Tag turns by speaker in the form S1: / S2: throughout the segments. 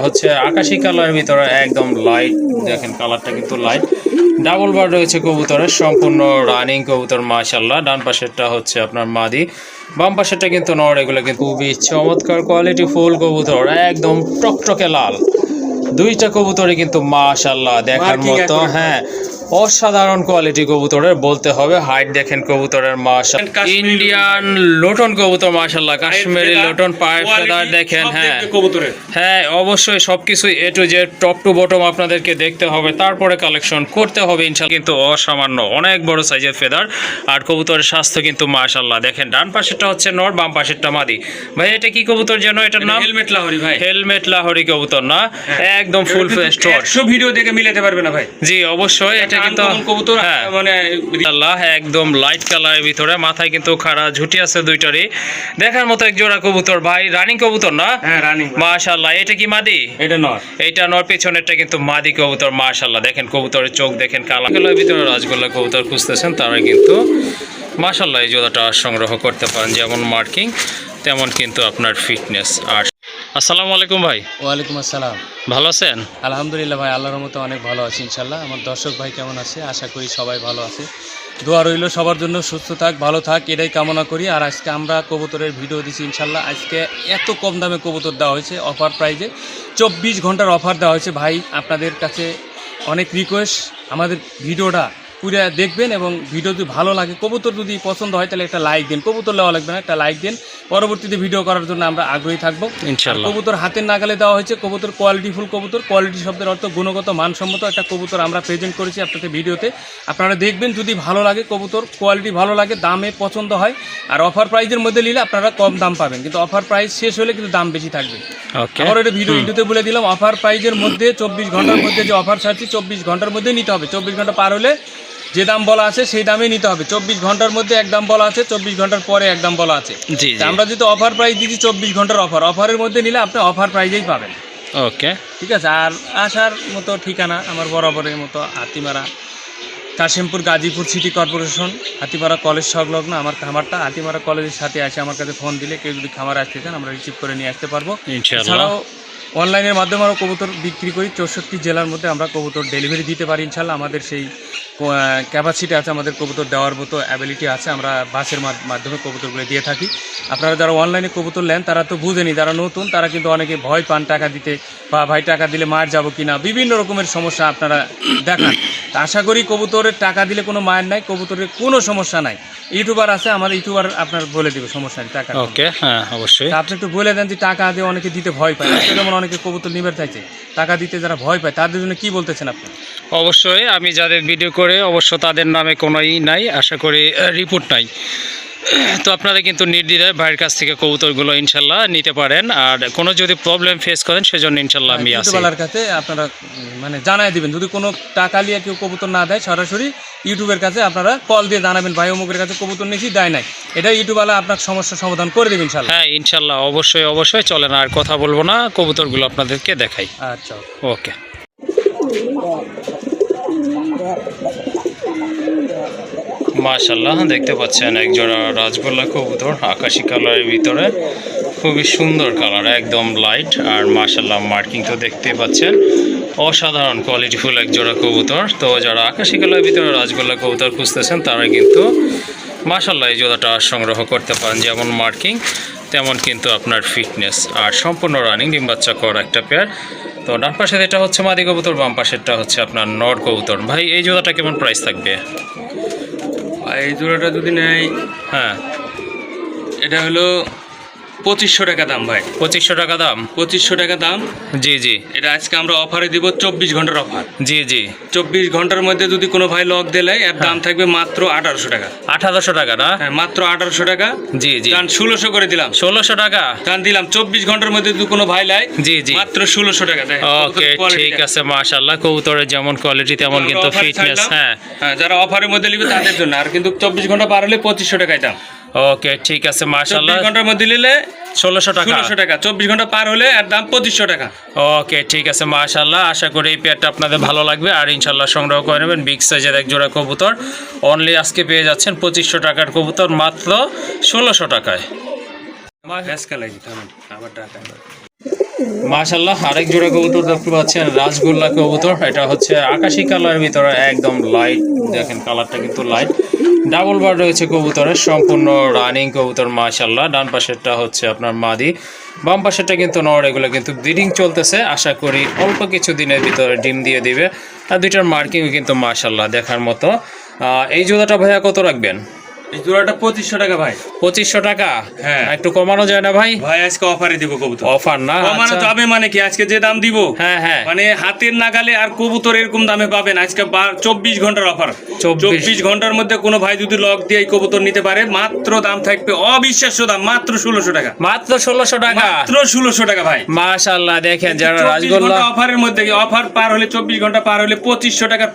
S1: হচ্ছে আকাশি কালারের ভিতরে একদম লাইট দেখেন কালারটা কিন্তু লাইট ডাবল বার রয়েছে কবুতরের সম্পূর্ণ রানিং কবুতর মাশাল্লাহ ডান পাশেরটা হচ্ছে আপনার মাদি। বাম পাশেরটা কিন্তু নর এগুলো কিন্তু খুবই চমৎকার কোয়ালিটি ফুল কবুতর একদম টকটকে লাল। দুইটা কবুতরই কিন্তু মাশাল্লাহ দেখার মতো হ্যাঁ। অসাধারণ কোয়ালিটি কবুতরের বলতে হবে হাইট দেখেন কবুতরের মাশাল ইন্ডিয়ান লোটন কবুতর মাশাল্লাহ কাশ্মীরি লোটন পায়ের ফেদার দেখেন হ্যাঁ। হ্যাঁ অবশ্যই সবকিছু A to Z top to bottom আপনাদেরকে দেখতে হবে তারপরে কালেকশন করতে হবে ইনশাল্লাহ কিন্তু অসামান্য অনেক বড় সাইজের ফেদার আর কবুতরের স্বাস্থ্য কিন্তু মাশাল্লাহ দেখেন ডান পাশেরটা হচ্ছে নর বাম পাশেরটা মাদি। ভাই এটা কি কবুতর যেন এটার নাম?
S2: হেলমেট লাহরি ভাই।
S1: হেলমেট লাহরি কবুতর না? একদম ফুল ফেস
S2: ভিডিও দেখে মিলাতে পারবে না ভাই।
S1: জি অবশ্যই এটা কিন্তু
S2: কবুতর
S1: হ্যাঁ।
S2: মানে
S1: আল্লাহ একদম লাইট কালারের ভিতরে মাথায় কিন্তু খাড়া ঝুটি আছে দুইটারই। দেখার মতো এক জোড়া কবুতর ভাই রানিং কবুতর না?
S2: হ্যাঁ রানিং
S1: এটা কি মাদি?
S2: এটা
S1: নর। পেছনেরটা কিন্তু মাদি কবুতর দেখেন কবুতরের চোখ দেখেন কালাগুলোর ভিতরে রাজগোল্লা কবুতর খুঁজতেছেন তারা কিন্তু মাশাল্লাহ এই জোড়াটা সংগ্রহ করতে পারেন যেমন মার্কিং তেমন কিন্তু আপনার ফিটনেস আর আসসালামু আলাইকুম ভাই।
S3: ওয়ালাইকুম আসসালাম।
S1: ভালো আছেন?
S3: আলহামদুলিল্লাহ ভাই আল্লাহর মতো অনেক ভালো আছি ইনশাল্লাহ আমার দর্শক ভাই কেমন আছে? আশা করি সবাই ভালো আছে। দোয়া রইল সবার জন্য সুস্থ থাক ভালো থাক এটাই কামনা করি। আর আজকে আমরা কবুতরের ভিডিও দিচ্ছি ইনশাল্লাহ আজকে এত কম দামে কবুতর দেওয়া হয়েছে অফার প্রাইজে চব্বিশ ঘণ্টার অফার দেওয়া হয়েছে। ভাই আপনাদের কাছে অনেক রিকোয়েস্ট আমাদের ভিডিওটা পুরো দেখবেন এবং ভিডিও যদি ভালো লাগে কবুতর যদি পছন্দ হয় তাহলে একটা লাইক দিন। কবুতর নেওয়া লাগবে না একটা লাইক দিন। পরবর্তীতে ভিডিও করার জন্য আমরা আগ্রহী থাকব।
S1: ইনশাল্লাহ
S3: কবুতর হাতের নাগালে দেওয়া হয়েছে কবুতর কোয়ালিটিফুল কবুতর। কোয়ালিটি শব্দের অর্থ গুণগত মানসম্মত একটা কবুতর আমরা প্রেজেন্ট করেছি আপনাদের ভিডিওতে। আপনারা দেখবেন যদি ভালো লাগে কবুতর কোয়ালিটি ভালো লাগে দামে পছন্দ হয় আর অফার প্রাইজের মধ্যে নিলে আপনারা কম দাম পাবেন। কিন্তু অফার প্রাইস শেষ হলে কিন্তু দাম বেশি থাকবে। আমার এটা ভিডিও ভিডিওতে বলে দিলাম অফার প্রাইজের মধ্যে চব্বিশ ঘণ্টার মধ্যে যে অফার ছাড়ছি চব্বিশ ঘণ্টার মধ্যে নিতে হবে। চব্বিশ ঘণ্টা পার হলে যে দাম বলা আছে সেই দামে নিতে হবে। চব্বিশ ঘণ্টার মধ্যে এক দাম বলা আছে চব্বিশ ঘণ্টার পরে এক দাম বলা আছে।
S1: জি
S3: আমরা যদি অফার প্রাইস দিচ্ছি চব্বিশ ঘণ্টার অফার। অফারের মধ্যে নিলে আপনি অফার প্রাইজেই পাবেন।
S1: ওকে।
S3: ঠিক আছে? আর আসার মতো ঠিকানা আমার বরাবরের মতো Hatimara Kashimpur Gazipur city corporation Hatimara college সংলগ্ন আমার খামারটা। হাতিমারা কলেজের সাথে আসে আমার কাছে ফোন দিলে কেউ যদি খামারে আসতে চান আমরা রিসিভ করে নিয়ে আসতে পারব। এছাড়াও অনলাইনের মাধ্যমে আমরা কবুতর বিক্রি করি। চৌষট্টি জেলার মধ্যে আমরা কবুতর ডেলিভারি দিতে পারি ইনশাল্লাহ আমাদের সেই ক্যাপাসিটি আছে আমাদের কবুতর দেওয়ার মতো অ্যাবিলিটি আছে। আমরা বাসের মাধ্যমে কবুতরগুলো দিয়ে থাকি। আপনারা যারা অনলাইনে কবুতর নেন তারা তো বুঝেনি যারা নতুন তারা কিন্তু অনেকে ভয় পান টাকা দিতে বা ভাই টাকা দিলে মার যাব কিনা। বিভিন্ন রকমের সমস্যা আপনারা দেখান। আশা করি কবুতরের টাকা দিলে কোনো মায়ের নাই কবুতরের কোনো সমস্যা নাই। ইউটিউবার আছে আমার ইউটিউবার আপনার বলে দেবে সমস্যা নেই টাকা
S1: ওকে হ্যাঁ অবশ্যই।
S3: আপনি একটু বলে দেন যে টাকা দিয়ে অনেকে দিতে ভয় পায়। যেমন অনেকে কবুতর নিবার চাইছে টাকা দিতে যারা ভয় পায় তাদের জন্য কি বলতেছেন আপনি?
S1: অবশ্যই আমি যাদের ভিডিও করে অবশ্য তাদের নামে কোনোই নাই আশা করি রিপোর্ট নাই। তো আপনারা কিন্তু নির্দ্বিধায় ভাইয়ের কাছ থেকে কবুতরগুলো ইনশাল্লাহ নিতে পারেন আর কোনো যদি প্রবলেম ফেস করেন সেজন্য ইনশাল্লাহ আমি আছি।
S3: ইউটিউবালার কাছে আপনারা মানে জানাই দিবেন। যদি কোনো টাকা নিয়ে কেউ কবুতর না দেয় সরাসরি ইউটিউবের কাছে আপনারা কল দিয়ে জানাবেন। ভাই অমুকের কাছে কবুতর নিয়েছি দেয় নাই। এটা ইউটিউবওয়ালা আপনার সমস্যার সমাধান করে দেবেন ইনশাল্লাহ।
S1: হ্যাঁ ইনশাল্লাহ অবশ্যই অবশ্যই। চলেন আর কথা বলব না কবুতরগুলো আপনাদেরকে দেখাই।
S3: আচ্ছা
S1: ওকে। মাশাল্লাহ দেখতে পাচ্ছেন এক জোড়া রাজগোল্লা কবুতর, আকাশি কালারের ভিতরে। খুবই সুন্দর কালার, একদম লাইট আর মাশাল্লাহ মার্কিং তো দেখতে পাচ্ছেন। অসাধারণ কোয়ালিটিফুল এক জোড়া কবুতর। তো যারা আকাশি কালারের ভিতরে রাজগোল্লা কবুতর খুঁজতেছেন, তারা কিন্তু মাশাল্লাহ এই জোড়াটা সংগ্রহ করতে পারেন। যেমন মার্কিং তেমন কিন্তু আপনার ফিটনেস আর সম্পূর্ণ রানিং ডিম বাচ্চা করা একটা পেয়ার তো ডান পাশে এটা হচ্ছে মাদি কবুতর, বাম পাশেরটা হচ্ছে আপনার নর কবুতর। ভাই, এই জোড়াটা কেমন প্রাইস থাকবে?
S2: এই জোড়াটা যদি নেয়
S1: হ্যাঁ।
S2: এটা হলো পঁচিশশো টাকা দাম ভাই।
S1: পঁচিশশো টাকা দাম?
S2: পঁচিশশো টাকা দাম?
S1: জি জি।
S2: এটা আজকে আমরা অফারে দিব চব্বিশ ঘণ্টার অফার
S1: জি জি।
S2: চব্বিশ ঘণ্টার মধ্যে যদি কোনো ভাই লক দিলে এর দাম থাকবে মাত্র আঠারোশো টাকা।
S1: আঠারোশো টাকা না?
S2: হ্যাঁ মাত্র আঠারোশো টাকা।
S1: জি জি।
S2: কারণ ষোলোশো করে দিলাম।
S1: ষোলোশো টাকা?
S2: কারণ দিলাম চব্বিশ ঘণ্টার মধ্যে যদি কোনো ভাই লাই
S1: জি জি।
S2: মাত্র ষোলোশো টাকা দেয়
S1: ওকে ঠিক আছে মাশাল্লাহ কবুতরের যেমন কোয়ালিটি তেমন কিন্তু ফিটনেস হ্যাঁ।
S2: হ্যাঁ যারা অফারের মধ্যে নিবে তাদের জন্য। আর কিন্তু চব্বিশ ঘণ্টা পার হলে পঁচিশশো টাকায় দাম।
S1: ওকে ঠিক আছে
S2: চব্বিশ ঘণ্টার মধ্যে নিলে
S1: ষোলোশো টাকা।
S2: ষোলোশো টাকা। চব্বিশ ঘণ্টা পার হলে এর দাম পঁচিশশো টাকা।
S1: ওকে ঠিক আছে মাশাল্লাহ আশা করি এই পেয়ারটা আপনাদের ভালো লাগবে। আর ইনশাল্লাহ সংগ্রহ করে নেবেন বিগ সাইজের এক জোড়া কবুতর। অনলি আজকে পেয়ে যাচ্ছেন পঁচিশশো টাকার কবুতর মাত্র ষোলোশো টাকায়। মাশাল্লাহ আরেক জোড়া কবুতর দেখতে পাচ্ছেন রাজগোল্লা কবুতর। এটা হচ্ছে আকাশি কালারের ভিতরে একদম লাইট দেখেন কালারটা কিন্তু লাইট ডাবল বার রয়েছে কবুতরের, সম্পূর্ণ রানিং কবুতর মাশাল্লাহ ডান পাশেরটা হচ্ছে আপনার মাদি। বাম পাশেরটা কিন্তু নর, এগুলো কিন্তু ব্রিডিং চলতেছে। আশা করি অল্প কিছু দিনের ভিতরে ডিম দিয়ে দিবে। আর দুইটার মার্কিংও কিন্তু মাশাল্লাহ দেখার মতো। এই জোড়াটা ভাইয়া কত রাখবেন?
S3: এই জোড়াটা পঁচিশশো টাকা ভাই।
S1: পঁচিশশো টাকা?
S3: হ্যাঁ।
S1: একটু কমানো যায় না ভাই?
S3: ভাই আজকে অফারে দিব কবুতর।
S1: অফার না?
S3: কমানো
S1: আচ্ছা।
S3: যাবে মানে কি? আজকে যে দাম দিব?
S1: হ্যাঁ হ্যাঁ।
S3: মানে হাতের নাগালে আর কবুতর এরকম দামে পাবেন। আজকে চব্বিশ ঘণ্টার অফার চব্বিশ। ঘণ্টার মধ্যে কোনো ভাই যদি লক দিয়ে এই কবুতর নিতে পারে মাত্র দাম থাকবে অবিশ্বাস্য দাম মাত্র ষোলোশো টাকা।
S1: মাত্র ষোলোশো টাকা?
S3: মাত্র ষোলোশো টাকা ভাই।
S1: মাশাল্লাহ দেখেন যারা রাজগোল্লা
S3: অফারের মধ্যে অফার পার হলে চব্বিশ ঘণ্টা পার হলে পঁচিশশো টাকা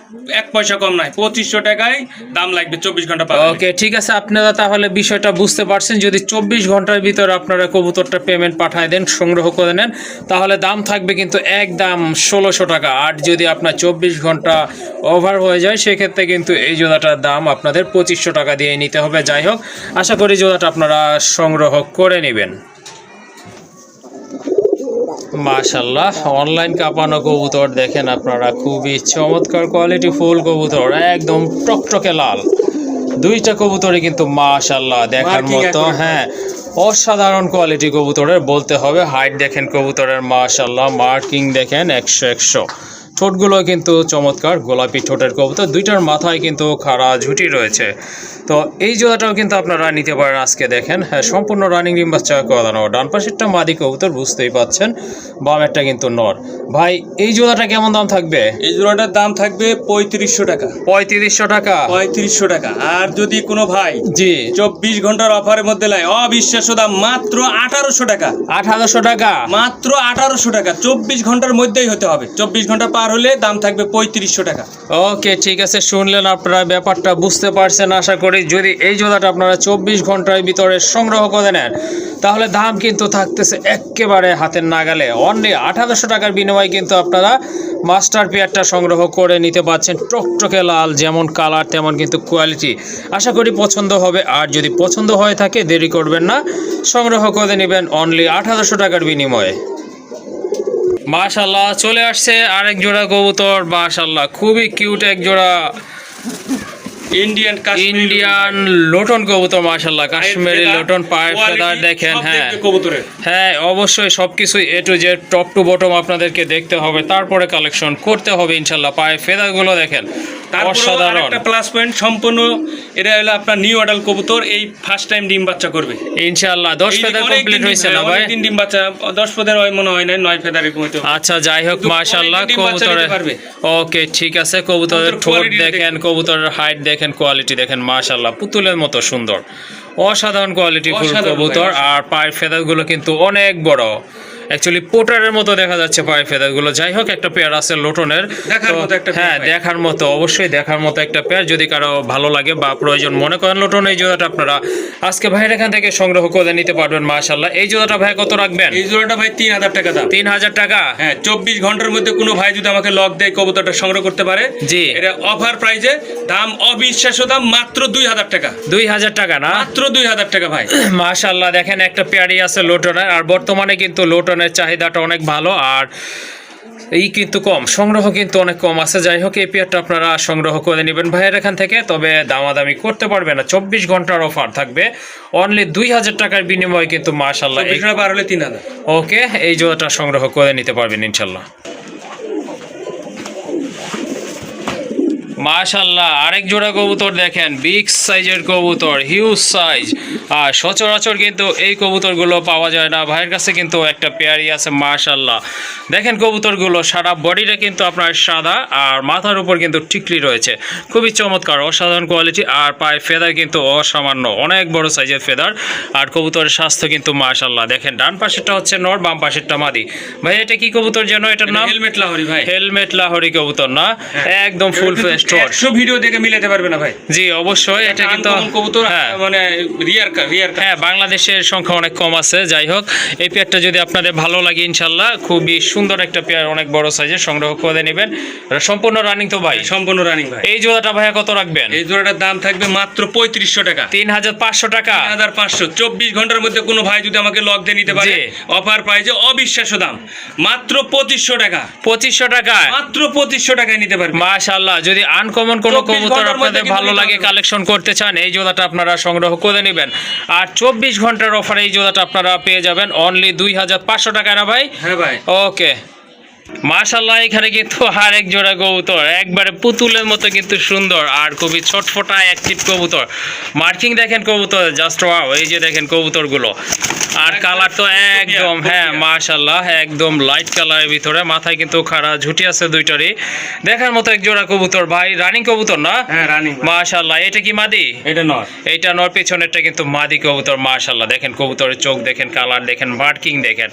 S3: এক পয়সা কম নাই। পঁচিশশো টাকায় দাম লাগবে চব্বিশ ঘণ্টা পার
S1: ওকে ঠিক আছে। আপনারা তাহলে বিষয়টা বুঝতে পারছেন। যদি চব্বিশ ঘণ্টার ভিতরে আপনারা কবুতরটা পেমেন্ট পাঠায় দেন, সংগ্রহ করে নেন, তাহলে দাম থাকবে কিন্তু একদম ষোলোশো টাকা। আর যদি আপনার চব্বিশ ঘণ্টা ওভার হয়ে যায়, সেক্ষেত্রে কিন্তু এই জোড়াটার দাম আপনাদের পঁচিশশো টাকা দিয়ে নিতে হবে। যাই হোক, আশা করি জোড়াটা আপনারা সংগ্রহ করে নেবেন। মাশাল্লাহ অনলাইন কাঁপানো কবুতর দেখেন আপনারা, খুবই চমৎকার কোয়ালিটি ফুল কবুতর, একদম টকটকে লাল। দুইটা কবুতরই কিন্তু মাশাল্লাহ দেখার মতো হ্যাঁ। অসাধারণ কোয়ালিটি কবুতরের বলতে হবে হাইট দেখেন কবুতরের মাশাল্লাহ মার্কিং দেখেন একশো একশো। ঠোঁটগুলো কিন্তু চমৎকার গোলাপি ঠোঁটের কবুতর দুইটার মাথায় কিন্তু খাড়া ঝুটি রয়েছে। তো এই জোড়াটাও কিন্তু আপনারা নিতে পারেন আজকে দেখেন। হ্যাঁ সম্পূর্ণ রানিং ডিম বাচ্চা করানো। ডান পাশেরটা মাদি কবুতর বুঝতেই পাচ্ছেন বামেরটা কিন্তু নর। ভাই এই জোড়াটা কেমন দাম থাকবে?
S3: এই জোড়াটার দাম থাকবে পঁয়ত্রিশশো টাকা।
S1: পঁয়ত্রিশশো টাকা?
S3: পঁয়ত্রিশশো টাকা। আর যদি কোনো ভাই
S1: জি।
S3: চব্বিশ ঘণ্টার অফারের মধ্যে লাই অবিশ্বাস্য দাম মাত্র আঠারোশো টাকা।
S1: আঠারোশো টাকা?
S3: মাত্র আঠারোশো টাকা। চব্বিশ ঘণ্টার মধ্যেই হতে হবে। চব্বিশ ঘণ্টা পার হলে দাম থাকবে পঁয়ত্রিশশো টাকা।
S1: ওকে, ঠিক আছে, শুনলেন আপনারা, ব্যাপারটা বুঝতে পারছেন, আশা করি যদি এই জোড়াটা আপনারা চব্বিশ ঘণ্টার ভিতরে সংগ্রহ করে নেন, তাহলে দাম কিন্তু থাকতেছে একেবারে হাতের নাগালে। অনলি আঠারোশো টাকার বিনিময়ে কিন্তু আপনারা মাস্টার পেয়ারটা সংগ্রহ করে নিতে পারছেন। টকটকে লাল, যেমন কালার, তেমন কিন্তু কোয়ালিটি। আশা করি পছন্দ হবে, আর যদি পছন্দ হয়ে থাকে, দেরি করবেন না, সংগ্রহ করে নেবেন অনলি আঠারোশো টাকার বিনিময়ে। মাশাল্লাহ চলে আসছে আরেক জোড়া কবুতর মাশাল্লাহ খুবই কিউট এক জোড়া।
S3: ইন্ডিয়ান
S1: ইন্ডিয়ান লোটন কবুতর মাশাল্লাহ কাশ্মীরি লোটন পায়ের ফেদার দেখেন হ্যাঁ।
S3: কবুতরের।
S1: হ্যাঁ অবশ্যই A to Z top to bottom আপনাদেরকে দেখতে হবে। তারপরে কালেকশন করতে হবে ইনশাল্লাহ পায়ের ফেদারগুলো দেখেন অসাধারণ।
S3: প্লাস পয়েন্ট সম্পূর্ণ এটা হলো আপনার নিউ অডাল কবুতর এই ফার্স্ট টাইম ডিম বাচ্চা করবে।
S1: ইনশাল্লাহ দশ
S3: এই
S1: ফেদার কমপ্লিট হয়েছে না ভাই?
S3: অনেক ডিম বাচ্চা দশ ফেদার হয় মনে হয় না নয় ফেদার এরকম হতে
S1: আচ্ছা যাই হোক। ওকে ঠিক আছে কবুতরের
S3: কবুতরের
S1: ঠোঁট দেখেন কবুতরের হাইট দেখেন কোয়ালিটি দেখেন মাশাল্লাহ পুতুলের মতো সুন্দর। অসাধারণ কোয়ালিটি ফুল কবুতর আর পায়ের ফেদারগুলো কিন্তু অনেক বড়। অ্যাকচুয়ালি পোটারের মতো দেখা যাচ্ছে পায়ের ফেদারগুলো। যাই হোক একটা পেয়ার আছে লোটনের। হ্যাঁ দেখার মতো অবশ্যই দেখার মতো একটা পেয়ার যদি কারও ভালো লাগে বা প্রয়োজন মনে করেন লোটন এই জোড়াটা আপনারা আজকে ভাইয়ের এখান থেকে সংগ্রহ করে নিতে পারবেন মাশাল্লাহ এই জোড়াটা ভাই কত রাখবেন?
S3: এই জোড়াটা ভাই তিন হাজার টাকা দাম।
S1: তিন হাজার টাকা?
S3: হ্যাঁ চব্বিশ ঘণ্টার মধ্যে কোনো ভাই যদি আমাকে লক দেয় কবুতরটা সংগ্রহ করতে পারে।
S1: জি।
S3: এটা অফার প্রাইজে দাম অবিশ্বাস্য দাম মাত্র দুই হাজার টাকা।
S1: দুই হাজার টাকা না?
S3: মাত্র দুই হাজার টাকা ভাই।
S1: মাশাল্লাহ দেখেন একটা পেয়ারি আছে লোটনের আর বর্তমানে কিন্তু লোটনের চাহিদাটা অনেক ভালো আর এই কিন্তু কম সংগ্রহ কিন্তু অনেক কম আছে। যাই হোক এই পেয়ারটা আপনারা সংগ্রহ করে নেবেন ভাইয়ের এখান থেকে তবে দামাদামি করতে পারবে না। চব্বিশ ঘণ্টার অফার থাকবে। অনলি দুই হাজার টাকার বিনিময়ে কিন্তু
S3: মার্শাল্লাহ বাড়লে তিন হাজার।
S1: ওকে এই জোড়াটা সংগ্রহ করে নিতে পারবেন ইনশাল্লাহ মাশাল্লাহ আরেক জোড়া কবুতর দেখেন বিগ সাইজের কবুতর হিউজ সাইজ আর সচরাচর কিন্তু এই কবুতরগুলো পাওয়া যায় না। ভাইয়ের কাছে কিন্তু একটা পেয়ারি আছে মাশাল্লাহ দেখেন কবুতরগুলো সারা বডিটা কিন্তু আপনার সাদা আর মাথার উপর কিন্তু টিকলি রয়েছে। খুবই চমৎকার অসাধারণ কোয়ালিটি আর পায়ে ফেদার কিন্তু অসামান্য অনেক বড় সাইজের ফেদার আর কবুতরের স্বাস্থ্য কিন্তু মাশাল্লাহ দেখেন ডান পাশেরটা হচ্ছে নর বাম পাশেরটা মাদি। ভাই এটা কি কবুতর যেন এটার নাম?
S3: হেলমেট লাহরি ভাই।
S1: হেলমেট লাহরি কবুতর না? একদম ফুল ফেস ঠোঁট
S3: একশো ভিডিও দেখে মিলাতে পারবে না ভাই।
S1: জি অবশ্যই এটা কিন্তু
S3: কবুতর
S1: হ্যাঁ।
S3: মানে রিয়ার রিয়ার
S1: হ্যাঁ বাংলাদেশের সংখ্যা অনেক কম আছে যাই হোক। এই পেয়ারটা যদি আপনাদের ভালো লাগে ইনশাল্লাহ খুবই সুন্দর একটা পেয়ার অনেক বড় সাইজের সংগ্রহ করে নেবেন। সম্পূর্ণ রানিং তো ভাই?
S3: সম্পূর্ণ রানিং ভাই।
S1: এই জোড়াটা ভাইয়া কত রাখবেন?
S3: এই জোড়াটার দাম থাকবে মাত্র পঁয়ত্রিশশো টাকা।
S1: তিন হাজার পাঁচশো টাকা।
S3: হাজার পাঁচশো। চব্বিশ ঘণ্টার মধ্যে কোনো ভাই যদি আমাকে লক দিয়ে নিতে পারে। অফার প্রাইজে অবিশ্বাস্য দাম। মাত্র পঁচিশশো টাকা।
S1: পঁচিশশো টাকা
S3: মাত্র পঁচিশশো টাকায় নিতে পারবে।
S1: মাশাল্লাহ যদি আনকমন কোনো কবুতর আপনাদের ভালো লাগে কালেকশন করতে চান এই জোড়াটা আপনারা সংগ্রহ করে নেবেন। আর চব্বিশ ঘণ্টার অফারে এই জোড়াটা আপনারা পেয়ে যাবেন অনলি দুই হাজার পাঁচশো টাকা না ভাই?
S3: হ্যাঁ ভাই।
S1: ওকে মাশাল্লাহ এখানে কিন্তু আরেক জোড়া কবুতর। একবারে পুতুলের মতো কিন্তু সুন্দর আর খুবই ছটফটা অ্যাক্টিভ কবুতর। মার্কিং দেখেন কবুতর জাস্ট ওয়াও এই যে দেখেন কবুতরগুলো। আর কালার তো একদম হ্যাঁ মাশাল্লাহ একদম লাইট কালারের ভিতরে মাথায় কিন্তু খাড়া ঝুটি আছে দুইটারই। দেখার মতো এক জোড়া কবুতর ভাই রানিং কবুতর না?
S3: হ্যাঁ রানিং
S1: মাশাল্লাহ এটা কি মাদি?
S3: এটা নয়
S1: এইটা নর পেছনেরটা কিন্তু মাদি কবুতর মাশাল্লাহ দেখেন কবুতরের চোখ দেখেন কালার দেখেন মার্কিং দেখেন।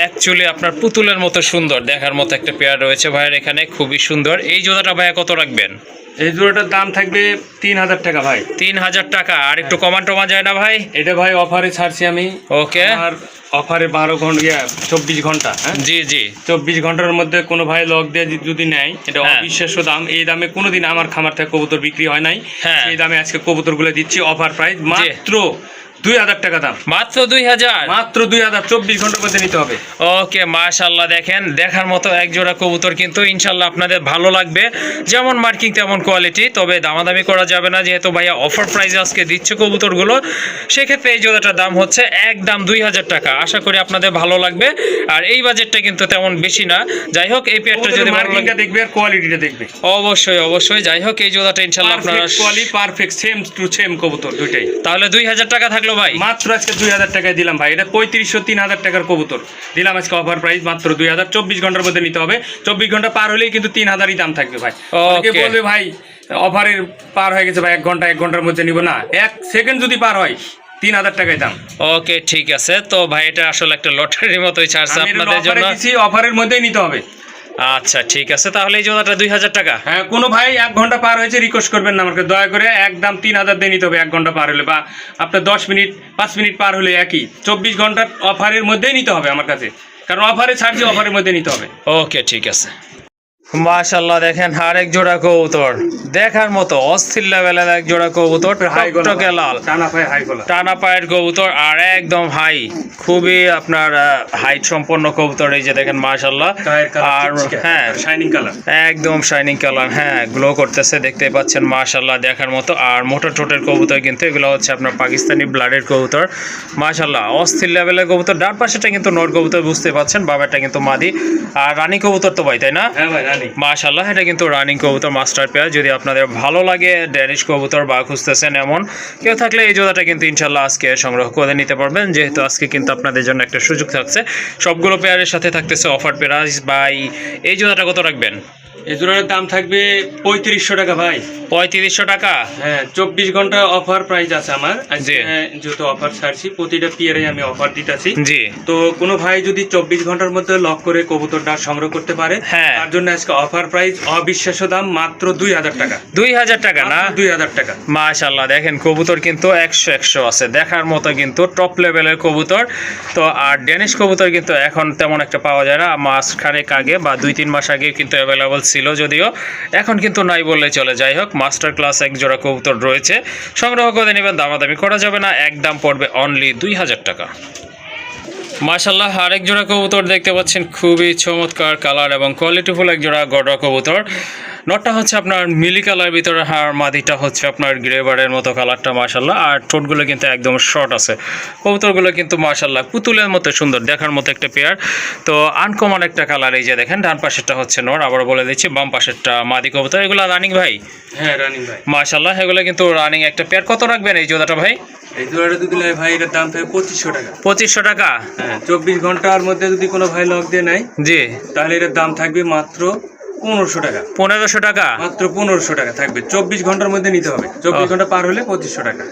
S1: অ্যাকচুয়ালি আপনার পুতুলের মতো সুন্দর দেখার মতো একটা পেয়ার রয়েছে ভাইয়ের এখানে খুবই সুন্দর। এই জোড়াটা ভাইয়া কত রাখবেন?
S3: এই জোড়াটার দাম থাকবে তিন হাজার টাকা ভাই।
S1: তিন হাজার টাকা আর একটু কমান টমা যায় না ভাই?
S3: এটা ভাই অফারে ছাড়ছি আমি।
S1: ওকে।
S3: আর অফারে বারো ঘণ্টা চব্বিশ ঘণ্টা হ্যাঁ?
S1: জি জি।
S3: চব্বিশ ঘণ্টার মধ্যে কোনো ভাই লক দিয়ে যদি- নেয় এটা
S1: হ্যাঁ।
S3: অবিশ্বাস্য দাম। এই দামে কোনোদিন আমার খামার থেকে কবুতর বিক্রি হয় নাই।
S1: হ্যাঁ।
S3: এই দামে আজকে কবুতরগুলো দিচ্ছি অফার প্রাইস। মাত্র দুই হাজার টাকা দাম।
S1: মাত্র দুই হাজার?
S3: মাত্র দুই হাজার চব্বিশ ঘণ্টার মধ্যে নিতে হবে।
S1: ওকে মাশাল্লাহ দেখেন দেখার মতো এক জোড়া কবুতর কিন্তু ইনশাল্লাহ আপনাদের ভালো লাগবে। যেমন মার্কিং তেমন কোয়ালিটি তবে দামাদামি করা যাবে না। যেহেতু ভাইয়া অফার প্রাইসে আজকে দিচ্ছে কবুতরগুলো সেক্ষেত্রে এই জোড়াটার দাম হচ্ছে একদম দুই হাজার টাকা। আশা করি আপনাদের ভালো লাগবে। আর এই বাজেটটা কিন্তু তেমন বেশি না। যাই হোক এই পেয়ারটা যদি
S3: মার্কিংটা দেখবে আর কোয়ালিটিটা দেখবে।
S1: অবশ্যই অবশ্যই। যাই হোক এই জোড়াটা ইনশাল্লাহ আপনারা
S3: quality perfect same to same কবুতর দুইটাই।
S1: তাহলে দুই হাজার টাকা থাকল ভাই।
S3: মাত্র আজকে দুই হাজার টাকায় দিলাম ভাই। এটা পঁয়ত্রিশশো তিন হাজার টাকার কবুতর। দিলাম আজকে অফার প্রাইস মাত্র দুই হাজার। চব্বিশ ঘণ্টার মধ্যে নিতে হবে। চব্বিশ ঘণ্টা পার হলেই কিন্তু তিন হাজারই দাম থাকবে ভাই। বলবে ভাই অফারের পার হয়ে গেছে ভাই এক ঘণ্টা এক ঘণ্টার মধ্যে নিব না। এক সেকেন্ড যদি পার হয় তিন হাজার টাকায় দাম।
S1: ওকে ঠিক আছে। তো ভাই এটা আসলে একটা লটারির মতোই ছাড়ছে আপনাদের জন্য।
S3: অফারের মধ্যেই নিতে হবে।
S1: আচ্ছা ঠিক আছে। তাহলে এই জোড়াটা দুই হাজার টাকা।
S3: হ্যাঁ কোনো ভাই এক ঘণ্টা পার হয়েছে রিকোয়েস্ট করবেন না আমাকে। দয়া করে একদম তিন হাজার দিয়ে নিতে হবে এক ঘণ্টা পার হলে। বা আপনার দশ মিনিট পাঁচ মিনিট পার হলে একই। চব্বিশ ঘণ্টার অফারের মধ্যেই নিতে হবে আমার কাছে। কারণ অফারে ছাড়ছি অফারের মধ্যে নিতে হবে।
S1: ওকে ঠিক আছে। মাশাল্লাহ দেখেন আর এক জোড়া কবুতর। দেখার মতো অস্থির লেভেলের এক জোড়া কবুতর
S3: হাই
S1: টকটকে লাল।
S3: টানা
S1: পায়ের কবুতর আর একদম হাই। খুবই আপনার হাইট সম্পন্ন কবুতর এই যে দেখেন মাশাল্লাহ আর হ্যাঁ
S3: শাইনিং কালার
S1: একদম শাইনিং কালার হ্যাঁ গ্লো করতেছে দেখতে পাচ্ছেন মাশাল্লাহ দেখার মতো। আর মোটর টোটের কবুতর কিন্তু এগুলো হচ্ছে আপনার পাকিস্তানি ব্লাডের কবুতর। মাশাল্লাহ অস্থির লেভেলের কবুতর। ডান পাশেটা কিন্তু নর কবুতর বুঝতে পাচ্ছেন বাবাটা কিন্তু মাদি। আর রানী কবুতর তো ভাই তাই না?
S3: হ্যাঁ ভাই রানি।
S1: মাশাল্লাহ এটা কিন্তু রানিং কবুতর মাস্টার পেয়ার যদি আপনাদের ভালো লাগে ড্যানিশ কবুতর বা খুঁজতেছেন এমন, কেউ থাকলে এই জোড়াটা কিন্তু ইনশাল্লাহ আজকে সংগ্রহ করে নিতে পারবেন। যেহেতু আজকে কিন্তু আপনাদের জন্য একটা সুযোগ থাকছে। সবগুলো পেয়ারের সাথে থাকতেছে অফার প্রাইস বাই এই জোড়াটা কত রাখবেন?
S3: এই জোড়ার দাম থাকবে পঁয়ত্রিশশো টাকা ভাই।
S1: পঁয়ত্রিশশো টাকা?
S3: হ্যাঁ চব্বিশ ঘণ্টা অফার প্রাইস আছে আমার।
S1: জি।
S3: যেহেতু অফার ছাড়ছি প্রতিটা পিয়ারে আমি অফার দিতেছি।
S1: জি।
S3: তো কোনো ভাই যদি চব্বিশ ঘণ্টার মধ্যে লক করে কবুতরটা সংগ্রহ করতে পারে
S1: হ্যাঁ।
S3: তার জন্য আজকে অফার প্রাইস অবিশ্বাস্য দাম মাত্র দুই হাজার টাকা।
S1: দুই হাজার টাকা না?
S3: দুই হাজার টাকা।
S1: মাশাল্লাহ দেখেন কবুতর কিন্তু একশো একশো আছে। দেখার মতো কিন্তু টপ লেভেলের কবুতর। তো আর ড্যানিশ কবুতর কিন্তু এখন তেমন একটা পাওয়া যায় না। মাস খানেক আগে বা দুই তিন মাস আগে কিন্তু অ্যাভেলেবল ছিল যদিও, এখন কিন্তু নাই বললে চলে। যাই হোক, মাস্টার ক্লাস এক জোড়া কবুতর রয়েছে। সংগ্রহ করে নেবেন, দামাদামি করা যাবে না। এক দাম পড়বে অনলি দুই হাজার টাকা। মাশাল্লাহ আরেক জোড়া কবুতর দেখতে পাচ্ছেন খুবই চমৎকার কালার এবং কোয়ালিটিফুল এক জোড়া গড়া কবুতর। নটটা হচ্ছে আপনার মিলি কালার ভিতরে আর মাদিটা হচ্ছে আপনার গ্রেবারের মতো কালারটা মাশাল্লাহ আর ঠোঁটগুলো কিন্তু একদম শর্ট আছে। কবুতরগুলো কিন্তু মাশাল্লাহ পুতুলের মতো সুন্দর দেখার মতো একটা পেয়ার তো আনকমন একটা কালার এই যে দেখেন ডান পাশেরটা হচ্ছে নর আবার বলে দিচ্ছি বাম পাশেরটা মাদি কবুতর। এগুলো রানিং ভাই?
S3: হ্যাঁ রানিং ভাই।
S1: মাশাল্লাহ এগুলো কিন্তু রানিং একটা পেয়ার কত রাখবেন এই জোদাটা ভাই?
S3: এই জোড়াটা যদি নেয় ভাই এটার দাম থাকে পঁচিশশো টাকা।
S1: পঁচিশশো টাকা?
S3: হ্যাঁ চব্বিশ ঘণ্টার মধ্যে যদি কোনো ভাই লক দিয়ে নেয়
S1: জি।
S3: তাহলে এটার দাম থাকবে মাত্র পনেরোশো টাকা।
S1: পনেরোশো টাকা?
S3: মাত্র পনেরোশো টাকা থাকবে। চব্বিশ ঘণ্টার মধ্যে নিতে হবে। চব্বিশ ঘণ্টা পার হলে পঁচিশশো টাকা।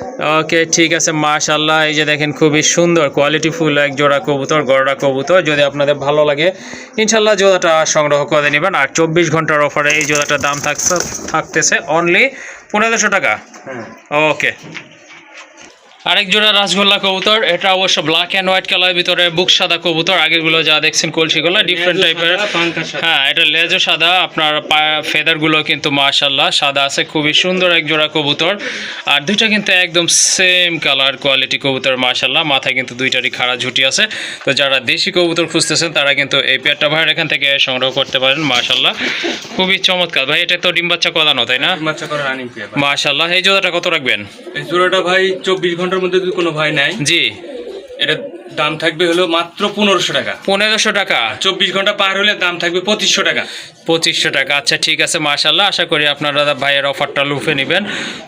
S1: ওকে ঠিক আছে মাশাল্লাহ এই যে দেখেন খুবই সুন্দর কোয়ালিটি ফুল এক জোড়া কবুতর গড়া কবুতর। যদি আপনাদের ভালো লাগে ইনশাল্লাহ জোড়াটা সংগ্রহ করে নেবেন। আর চব্বিশ ঘণ্টার অফারে এই জোড়াটার দাম থাকছে থাকতেছে অনলি পনেরোশো টাকা।
S3: হ্যাঁ।
S1: ওকে। আরেক জোড়া রাসগোল্লা কবুতর এটা অবশ্য ব্ল্যাক অ্যান্ড হোয়াইট কালারের ভিতরে বুক সাদা কবুতর আগেরগুলো যা দেখছেন কলসিগুলো ডিফারেন্ট টাইপের হ্যাঁ এটা লেজও সাদা আপনার ফেদারগুলো কিন্তু মাশাল্লাহ সাদা আছে খুবই সুন্দর এক জোড়া কবুতর। আর দুইটা কিন্তু একদম সেম কালার কোয়ালিটি কবুতর মাশাল্লাহ মাথায় কিন্তু দুইটারই খাড়া ঝুটি আছে। তো যারা দেশি কবুতর খুঁজতেছেন তারা কিন্তু এই পেয়ারটা ভাইয়ের এখান থেকে সংগ্রহ করতে পারেন মাশাল্লাহ খুবই চমৎকার। ভাই এটা তো ডিম বাচ্চা কদানো তাই না? মাশাল্লাহ এই জোড়াটা কত রাখবেন?
S3: এই জোড়াটা ভাই চব্বিশ ঘণ্টার মধ্যে যদি কোনো ভয় নাই
S1: জি।
S3: এটা দাম থাকবে হলো মাত্র পনেরোশো টাকা।
S1: পনেরোশো টাকা।
S3: চব্বিশ ঘণ্টা পার হলে দাম থাকবে পঁচিশশো টাকা।
S1: পঁচিশশো টাকা। আচ্ছা ঠিক আছে মাশাল্লাহ আশা করি আপনারা ভাইয়ের অফারটা লুফে নেবেন।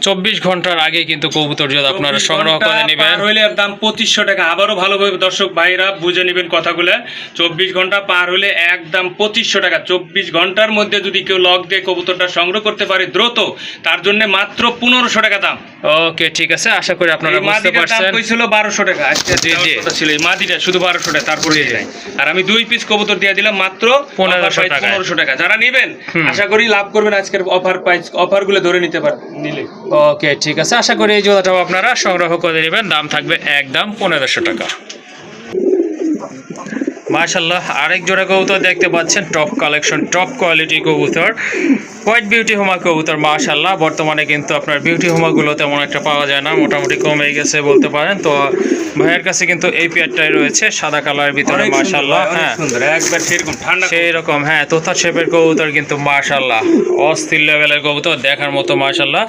S1: চব্বিশ ঘণ্টার আগে কিন্তু কবুতর যদি আপনারা সংগ্রহ করে নেবেন।
S3: হইলে দাম পঁচিশশো টাকা। আবারও ভালোভাবে দর্শক ভাইরা বুঝে নেবেন কথাগুলো। চব্বিশ ঘণ্টা পার হলে একদম পঁচিশশো টাকা। চব্বিশ ঘণ্টার মধ্যে যদি কেউ লক দিয়ে কবুতরটা সংগ্রহ করতে পারে দ্রুত তার জন্য মাত্র পনেরোশো টাকা দাম।
S1: ওকে ঠিক আছে। আশা করি আপনারা বুঝতে পারছেন।
S3: কইছিল বারোশো টাকা। আজকে
S1: জি, জি।
S3: ছিল। এই মাদিটা শুধু বারোশো টাকা তারপরে। আর আমি দুই পিস কবুতর দিয়ে দিলাম মাত্র
S1: 1500 টাকা
S3: পনেরোশো টাকা। যারা নেবেন আশা করি লাভ করবেন আজকের অফার প্রাইস অফারগুলো ধরে নিতে পারবেন নিলে।
S1: ওকে ঠিক আছে। আশা করি এই জোড়াটাও আপনারা সংগ্রহ করে নেবেন। দাম থাকবে একদম পনেরোশো টাকা। মার্শাল্লাহ আরেক জোড়া কবুতর দেখতে পাচ্ছেন টপ কালেকশন টপ কোয়ালিটি কবুতর। হোয়াইট বিউটি হোমা কবুতর মাশাল্লাহ বর্তমানে কিন্তু আপনার বিউটি হোমাগুলো তেমন একটা পাওয়া যায় না মোটামুটি কমে গেছে বলতে পারেন। তো ভাইয়ের কাছে কিন্তু এই পেয়ারটাই রয়েছে সাদা কালারের ভিতরে মাশাল্লাহ হ্যাঁ।
S3: একবার সেরকম ঠান্ডা
S1: সেই রকম হ্যাঁ তোতা শেপের কবুতর কিন্তু মাশাল্লাহ অস্থির লেভেলের কবুতর দেখার মতো মাশাল্লাহ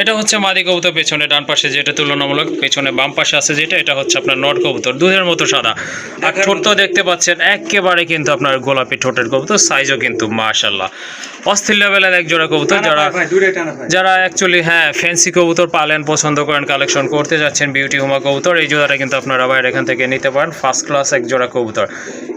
S1: এটা হচ্ছে মাদি কবুতর পেছনে ডান পাশে যেটা তুলনামূলক পেছনে বাম পাশে আছে যেটা এটা হচ্ছে আপনার নট কবুতর দুধের মতো সাদা। আর ঠোঁট তো দেখতে পাচ্ছেন একেবারে কিন্তু আপনার গোলাপি ঠোঁটের কবুতর সাইজও কিন্তু মাশাল্লাহ অস্থির লেভেলের এক জোড়া কবুতর যারা। যারা অ্যাকচুয়ালি হ্যাঁ ফ্যান্সি কবুতর পালেন পছন্দ করেন কালেকশন করতে যাচ্ছেন বিউটি হুমা কবুতর এই জোড়াটা কিন্তু আপনারা ভাইয়ের এখান থেকে নিতে পারেন ফার্স্ট ক্লাস এক জোড়া কবুতর।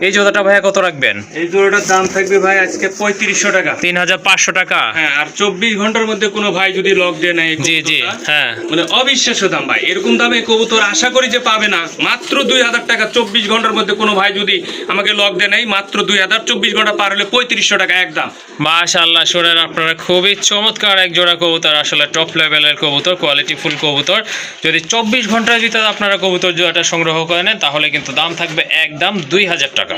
S1: এই জোড়াটা ভাইয়া কত রাখবেন?
S3: এই জোড়াটার দাম থাকবে ভাই আজকে পঁয়ত্রিশশো টাকা।
S1: তিন হাজার পাঁচশো টাকা।
S3: হ্যাঁ আর চব্বিশ ঘণ্টার মধ্যে কোনো ভাই যদি লক দিয়ে নেয়
S1: জি জি হ্যাঁ।
S3: মানে অবিশ্বাস্য দাম ভাই। এরকম দামে কবুতর আশা করি যে পাবে না। মাত্র দুই হাজার টাকা চব্বিশ ঘণ্টার মধ্যে কোনো ভাই যদি আমাকে লক দেয় নেই মাত্র দুই হাজার চব্বিশ ঘণ্টা পার হলে পঁয়ত্রিশশো টাকা একদম
S1: মাশাআল্লাহ শোনেন আপনারা খুবই চমৎকার এক জোড়া কবুতর, আসলে টপ লেভেলের কবুতর কোয়ালিটি ফুল কবুতর। যদি চব্বিশ ঘণ্টার ভিতরে আপনারা কবুতর জোড়াটা সংগ্রহ করে নেন, তাহলে কিন্তু দাম থাকবে একদম দুই হাজার টাকা।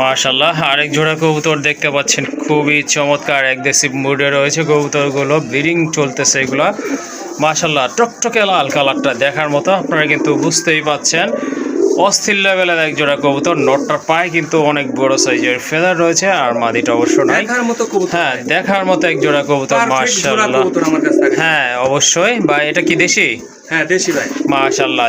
S1: মাশাল্লাহ আরেক জোড়া কবুতর দেখতে পাচ্ছেন, খুবই চমৎকার অ্যাগ্রেসিভ মুডে রয়েছে কবুতরগুলো ব্রিডিং চলতেছে এগুলো। মাশাল্লাহ টকটকে লাল কালারটা দেখার মতো আপনারা কিন্তু বুঝতেই পাচ্ছেন। অস্থির লেভেলের এক জোড়া কবুতর নটটার পায়ে কিন্তু অনেক বড় সাইজের ফেদার রয়েছে আর মাদিটা অবশ্য নাই।
S3: দেখার মতো কবুতর
S1: হ্যাঁ দেখার মতো এক জোড়া কবুতর
S3: মাসাল্লাহ কাছে
S1: হ্যাঁ অবশ্যই। বা এটা কি দেশি?
S3: হ্যাঁ দেশি ভাই।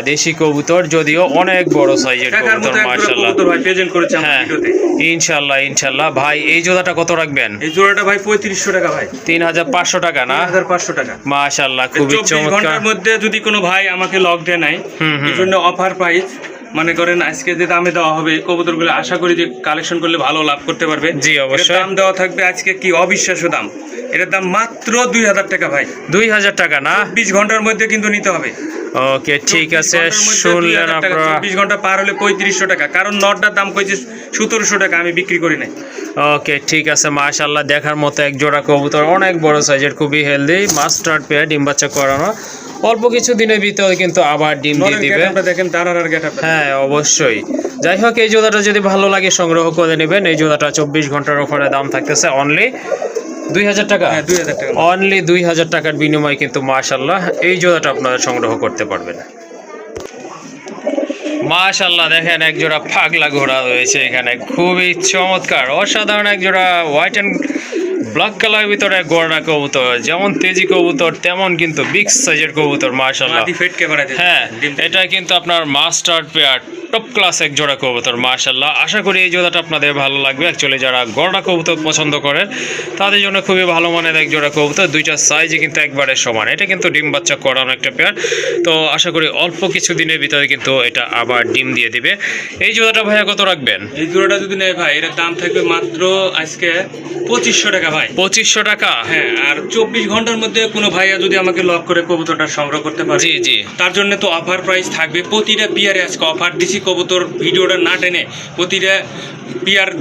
S1: দেশি কবুতর যদিও অনেক বড় সাইজের কবুতর
S3: মতো
S1: মাশাল্লাহ।
S3: কবুতর ভাই প্রেজেন্ট করেছে আমার
S1: হ্যাঁ
S3: ভিডিওতে।
S1: ইনশাল্লাহ ইনশাল্লাহ। ভাই এই জোড়াটা কত রাখবেন?
S3: এই জোড়াটা ভাই পঁয়ত্রিশশো টাকা ভাই।
S1: তিন হাজার পাঁচশো টাকা না?
S3: হাজার পাঁচশো টাকা।
S1: মাশাল্লাহ খুবই চমৎকার।
S3: ঘণ্টার মধ্যে যদি কোনো ভাই আমাকে লক দেয় নাই
S1: হুম, হুম।
S3: জন্য অফার প্রাইস মনে করেন আজকে যে দামে দেওয়া হবে কবুতরগুলো আশা করি যে কালেকশন করলে ভালো লাভ করতে পারবে।
S1: জি, অবশ্যই।
S3: দাম দেওয়া থাকবে আজকে কি অবিশ্বাস্য দাম? এটার দাম মাত্র দুই হাজার টাকা ভাই।
S1: দুই হাজার টাকা না?
S3: বিশ ঘণ্টার মধ্যে কিন্তু নিতে হবে।
S1: ওকে ঠিক আছে
S3: 24 ঘণ্টার মধ্যে
S1: শুনলেন
S3: 2000
S1: আপনারা।
S3: 24 ঘণ্টা পার হলে পঁয়ত্রিশশো টাকা। কারণ নটটার দাম কইছে সতেরোশো টাকা আমি বিক্রি করি নাই।
S1: ওকে ঠিক আছে মাশাল্লাহ দেখার মতো এক জোড়া কবুতর অনেক বড় সাইজের খুবই হেলদি মাস্টার্ড পেয়ার ডিম বাচ্চা করানো। অল্প কিছু দিনের ভিতরে কিন্তু আবার ডিম দিয়ে দিবে।
S3: দেখেন
S1: হ্যাঁ অবশ্যই। যাই হোক এই জোড়াটা যদি ভালো লাগে সংগ্রহ করে নেবেন। এই জোড়াটা চব্বিশ ঘণ্টার ওপরে দাম থাকতেছে অনলি দুই হাজার টাকা?
S3: হ্যাঁ দুই হাজার টাকা।
S1: অনলি দুই হাজার টাকার বিনিময়ে কিন্তু মাশাল্লাহ এই জোড়াটা আপনারা সংগ্রহ করতে পারবেন। মাশাল্লাহ দেখেন এক জোড়া ফাগলা ঘোড়া রয়েছে এখানে। খুবই চমৎকার অসাধারণ এক জোড়া হোয়াইট অ্যান্ড ব্ল্যাক কালারের ভিতরে গোড়া কবুতর যেমন তেজি কবুতর তেমন কিন্তু বিগ সাইজের কবুতর
S3: ক্যামেরা
S1: হ্যাঁ এটা কিন্তু আপনার মাস্টার পেয়ার টপ ক্লাস এক জোড়া কবুতর মাশাল্লাহ আশা করি এই জোড়াটা আপনাদের ভালো লাগবে। অ্যাকচুয়ালি যারা গড়া কবুতর পছন্দ করেন তাদের জন্য খুবই ভালো মানের এক জোড়া কবুতর দুইটা সাইজে কিন্তু একবারে সমান। এটা কিন্তু ডিম বাচ্চা করানো একটা পেয়ার তো আশা করি অল্প কিছু দিনের ভিতরে কিন্তু এটা আবার ডিম দিয়ে দিবে। এই জোড়াটা ভাইয়া কত রাখবেন?
S3: এই জোড়াটা যদি নেয় ভাই এটার দাম থাকবে মাত্র আজকে পঁচিশশো টাকা ভাই।
S1: পঁচিশশো টাকা?
S3: হ্যাঁ আর চব্বিশ ঘণ্টার মধ্যে কোনো ভাইয়া যদি আমাকে লক করে কবুতরটা সংগ্রহ করতে পারে?
S1: জি জি।
S3: তার জন্য তো অফার প্রাইস থাকবে। প্রতিটা আজকে অফার দিছি কবুতর ভিডিওটা না টেনে প্রতিটা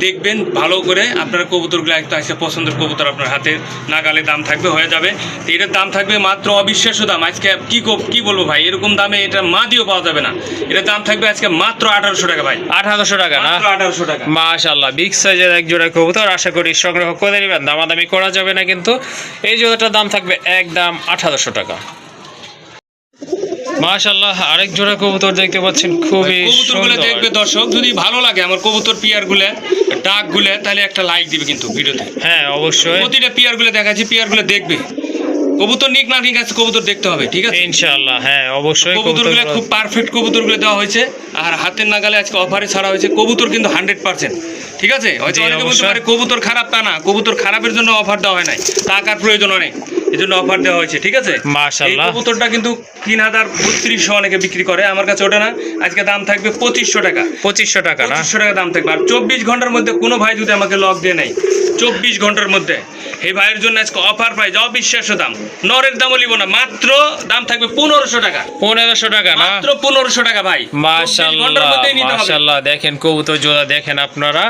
S3: দেখবেন ভালো করে আপনার কবুতরগুলো একটা আসে পছন্দের কবুতর আপনার হাতে নাগালে দাম থাকবে হয়ে যাবে। তো এটার দাম থাকবে মাত্র অবিশ্বাস্য দাম। আজকে কি কি বলব ভাই? এরকম দামে এটা মা দিয়েও পাওয়া যাবে না। এটার দাম থাকবে আজকে মাত্র আঠারোশো টাকা ভাই।
S1: আঠারোশো টাকা না?
S3: আঠারোশো টাকা।
S1: মাশাল্লাহ বিগ সাইজের এক জোড়া কবুতর আশা করি সংগ্রহ করে নেবেন। দামাদামি করা যাবে না কিন্তু। এই জোড়াটার দাম থাকবে একদম আঠারোশো টাকা। মাশাল্লাহ আরেক জোড়া কবুতর দেখতে পাচ্ছেন খুবই
S3: কবুতরগুলো দেখবে দর্শক যদি ভালো লাগে আমার কবুতর পিয়ারগুলো ডাকগুলো তাহলে একটা লাইক দিবে কিন্তু ভিডিওতে।
S1: হ্যাঁ অবশ্যই।
S3: প্রতিটা পিয়ারগুলো দেখাচ্ছি পিয়ারগুলো দেখবে। কবুতর নিক না ঠিক আছে কবুতর দেখতে হবে ঠিক আছে?
S1: ইনশাআল্লাহ হ্যাঁ অবশ্যই
S3: কবুতরগুলো খুব পারফেক্ট কবুতরগুলো দেওয়া হয়েছে আর হাতের নাগালে আজকে অফারে ছাড়া হয়েছে কবুতর কিন্তু হান্ড্রেড পার্সেন্ট ঠিক আছে? হয়তো অনেকে বলতে পারে কবুতর খারাপ তা না কবুতর খারাপের জন্য অফার দেওয়া হয় নাই টাকার প্রয়োজন অনেক এই জন্য অফার দেওয়া হয়েছে ঠিক আছে? এই কবুতরটা কিন্তু তিন হাজার বত্রিশশো অনেকে বিক্রি করে আমার কাছে ওটা না আজকে দাম থাকবে পঁচিশশো টাকা।
S1: পঁচিশশো টাকা
S3: পঁচিশশো টাকা দাম থাকবে আর চব্বিশ ঘণ্টার মধ্যে কোনো ভাই যদি আমাকে লক দিয়ে নেয় চব্বিশ ঘণ্টার মধ্যে এই ভাইয়ের জন্য আজকে অফার প্রাইস অবিশ্বাস্য দাম। নরের দামও নিব না মাত্র দাম থাকবে পনেরোশো টাকা।
S1: পনেরোশো টাকা না?
S3: মাত্র পনেরোশো টাকা ভাই। 24 ঘণ্টার
S1: মাশাল্লাহ। মাশাল্লাহ দেখেন কবুতর জোড়া দেখেন আপনারা।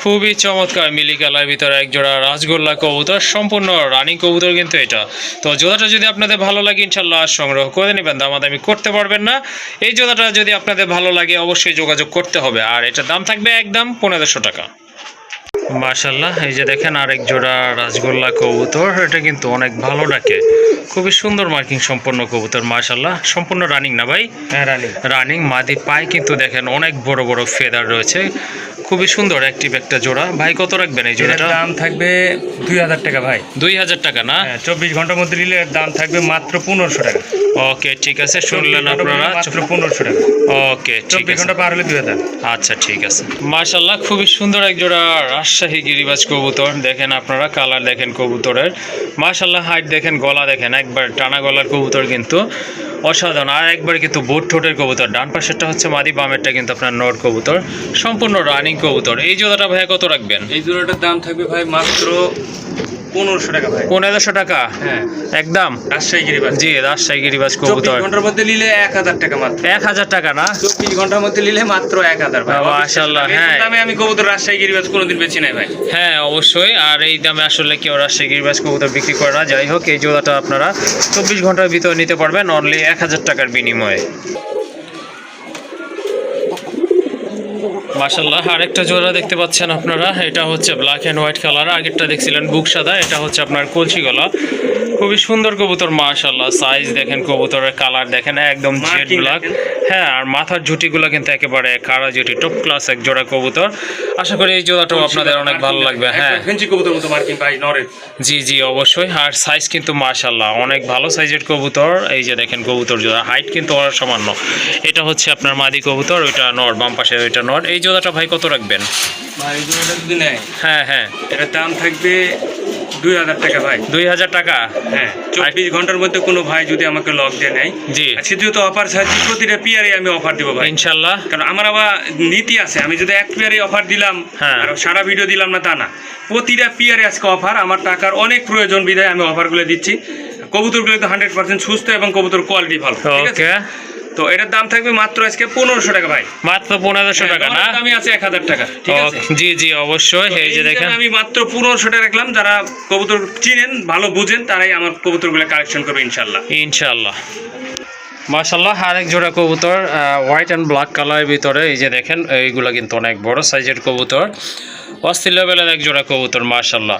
S1: খুবই চমৎকার মিলি কালার ভিতরে এক জোড়া রাসগোল্লা কবুতর সম্পূর্ণ রানিং কবুতর কিন্তু এটা। তো জোড়াটা যদি আপনাদের ভালো লাগে ইনশাল্লাহ সংগ্রহ করে নেবেন দাম দামাদামি করতে পারবেন না। এই জোড়াটা যদি আপনাদের ভালো লাগে অবশ্যই যোগাযোগ করতে হবে। আর এটার দাম থাকবে একদম পনেরোশো টাকা। মাশাল্লাহ এই যে দেখেন আরেক জোড়া রাসগোল্লা কবুতর এটা কিন্তু অনেক ভালো ডাকে খুবই সুন্দর মার্কিং সম্পন্ন কবুতর মাশাল্লাহ সম্পূর্ণ রানিং না ভাই?
S3: হ্যাঁ রানি
S1: রানিং মাদি পায়ে কিন্তু দেখেন অনেক বড় বড় ফেদার রয়েছে। খুবই সুন্দর অ্যাক্টিভ একটা জোড়া। ভাই কত রাখবেন এই জোড়াটা?
S3: দাম থাকবে দুই হাজার টাকা ভাই।
S1: দুই হাজার টাকা না?
S3: হ্যাঁ চব্বিশ ঘণ্টার মধ্যে নিলে দাম থাকবে মাত্র পনেরোশো টাকা।
S1: ওকে ঠিক আছে শুনলেন আপনারা।
S3: মাত্র পনেরোশো টাকা।
S1: ওকে
S3: চব্বিশ ঘণ্টা পার হলে দুই হাজার।
S1: আচ্ছা ঠিক আছে। মাশাল্লাহ খুবই সুন্দর এক জোড়া রাজশাহী গিরিবাজ কবুতর, দেখেন আপনারা কালার দেখেন কবুতরের। মাশাল্লাহ হাইট দেখেন, গলা দেখেন, একবার টানা গলার কবুতর কিন্তু অসাধারণ। আর একবার কিন্তু বোট ঠোঁটের কবুতর, ডান পাশেরটা হচ্ছে মাদি, বামেরটা কিন্তু আপনার নট কবুতর। সম্পূর্ণ রানিং কবুতর। এই জোড়াটা ভাইয়া কত রাখবেন?
S3: এই জোড়াটার দাম থাকবে ভাই মাত্র পনেরোশো টাকা ভাই।
S1: পনেরোশো টাকা?
S3: হ্যাঁ।
S1: একদম?
S3: রাজশাহী গিরিবাজ।
S1: জি রাজশাহী
S3: চব্বিশ
S1: কবুতর।
S3: ঘণ্টার মধ্যে নিলে এক হাজার টাকা মাত্র।
S1: এক হাজার টাকা না?
S3: চব্বিশ ঘণ্টার মধ্যে নিলে মাত্র এক হাজার এরকম
S1: হ্যাঁ।
S3: দামে আমি কবুতর রাজশাহী গিরিবাজ কোনোদিন বেছি নাই ভাই।
S1: হ্যাঁ অবশ্যই। আর এই দামে আসলে কেউ রাজশাহী গিরিবাজ কবুতর বিক্রি করে না। যাই হোক এই জোড়াটা আপনারা চব্বিশ ঘণ্টার ভিতরে নিতে পারবেন। অনলি এক হাজার টাকার বিনিময়ে। মাসাল্লাহ আরেকটা জোড়া দেখতে পাচ্ছেন আপনারা এটা হচ্ছে ব্ল্যাক অ্যান্ড হোয়াইট কালার আগেরটা দেখছিলেন বুক সাদা এটা হচ্ছে আপনার কলসি গলা। খুবই সুন্দর কবুতর মাশাল্লাহ সাইজ দেখেন কবুতরের কালার দেখেন একদম জেড ব্ল্যাক হ্যাঁ আর মাথার জুটিগুলো কিন্তু একেবারে কারা জুটি টপ ক্লাস এক জোড়া কবুতর। আশা করি এই জোড়াটাও আপনাদের অনেক ভালো লাগবে হ্যাঁ। জি জি অবশ্যই। আর সাইজ কিন্তু মাশাল্লাহ অনেক ভালো সাইজের কবুতর। এই যে দেখেন কবুতর জোড়া হাইট কিন্তু ওরা সামান্য এটা হচ্ছে আপনার মাদি কবুতর ওইটা নর বাম পাশে ওইটা নর। এই জোড়াটা ভাই কত রাখবেন?
S3: ভাই জোড়াটা যদি নেয়
S1: হ্যাঁ হ্যাঁ।
S3: এটার দাম থাকবে দুই হাজার টাকা ভাই।
S1: দুই হাজার টাকা?
S3: হ্যাঁ চব্বিশ ঘণ্টার মধ্যে কোনো ভাই যদি আমাকে লক দিয়ে নেয়।
S1: জি।
S3: যেহেতু অফার ছাড়ছি প্রতিটা পিয়ারে আমি অফার দিব ভাই।
S1: ইনশাল্লাহ।
S3: কারণ আমার আবার নীতি আছে আমি যদি এক পিয়ারে অফার দিলাম
S1: হ্যাঁ।
S3: আর সারা ভিডিও দিলাম না তা না। প্রতিটা পিয়ারে আজকে অফার আমার টাকার অনেক প্রয়োজন বিধায় আমি অফারগুলো দিচ্ছি। কবুতরগুলো তো হান্ড্রেড পার্সেন্ট সুস্থ এবং কবুতর কোয়ালিটি ভালো ঠিক আছে? তো এটার দাম থাকবে মাত্র আজকে পনেরোশো টাকা ভাই।
S1: মাত্র পনেরোশো টাকা না?
S3: আমার দামই আছে এক হাজার টাকা ঠিক আছে?
S1: জি জি অবশ্যই এই যে দেখেন।
S3: আমি মাত্র পনেরোশো টাকা রাখলাম যারা কবুতর চিনেন ভালো বুঝেন তারাই আমার কবুতরগুলো কালেকশন করবে ইনশাল্লাহ
S1: ইনশাল্লাহ মাশাল্লাহ আরেক জোড়া কবুতর হোয়াইট অ্যান্ড ব্ল্যাক কালারের ভিতরে এই যে দেখেন এইগুলা কিন্তু অনেক বড় সাইজের কবুতর। অস্থির লেভেলের এক জোড়া কবুতর মাশাল্লাহ